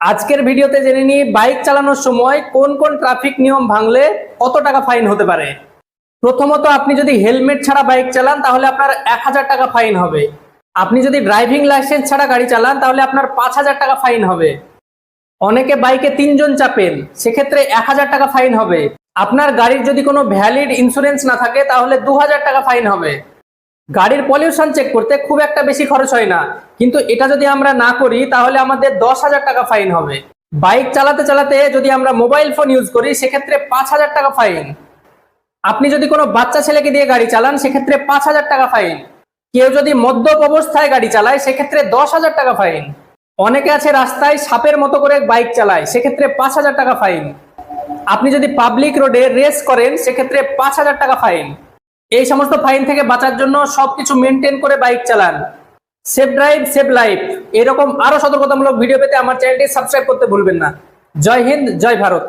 আজকের ভিডিওতে জেনে নিই, বাইক চালানোর সময় কোন কোন ট্রাফিক নিয়ম ভাঙলে কত টাকা ফাইন হতে পারে। প্রথমত আপনি যদি হেলমেট ছাড়া বাইক চালান, তাহলে আপনার এক হাজার টাকা ফাইন হবে। আপনি যদি ড্রাইভিং লাইসেন্স ছাড়া গাড়ি চালান, তাহলে আপনার পাঁচ হাজার টাকা ফাইন হবে। অনেকে বাইকে তিনজন চাপেন, সেক্ষেত্রে এক হাজার টাকা ফাইন হবে। আপনার গাড়ির যদি কোনো ভ্যালিড ইন্স্যুরেন্স না থাকে, তাহলে দু হাজার টাকা ফাইন হবে। গাড়ির পলিউশন চেক করতে খুব একটা বেশি খরচ হয় না। কিন্তু এটা যদি আমরা না করি, তাহলে আমাদের দশ হাজার টাকা ফাইন হবে। বাইক চালাতে চালাতে যদি আমরা মোবাইল ফোন ইউজ করি, সেক্ষেত্রে পাঁচ হাজার টাকা ফাইন আপনি যদি কোনো বাচ্চা ছেলেকে দিয়ে গাড়ি চালান, সেক্ষেত্রে পাঁচ হাজার টাকা ফাইন কেউ যদি মদ্যপ অবস্থায় গাড়ি চালায়, সেক্ষেত্রে দশ হাজার টাকা ফাইন অনেকে আছে রাস্তায় সাপের মতো করে বাইক চালায়, সেক্ষেত্রে পাঁচ হাজার টাকা ফাইন আপনি যদি পাবলিক রোডে রেস করেন, সেক্ষেত্রে পাঁচ হাজার টাকা ফাইন এই সমস্ত ফাইন থেকে বাঁচার জন্য সবকিছু মেনটেন করে বাইক চালান। সেফ ড্রাইভ সেফ লাইফ এরকম আরও সতর্কতামূলক ভিডিও পেতে আমার চ্যানেলটি সাবস্ক্রাইব করতে ভুলবেন না। জয় হিন্দ, জয় ভারত।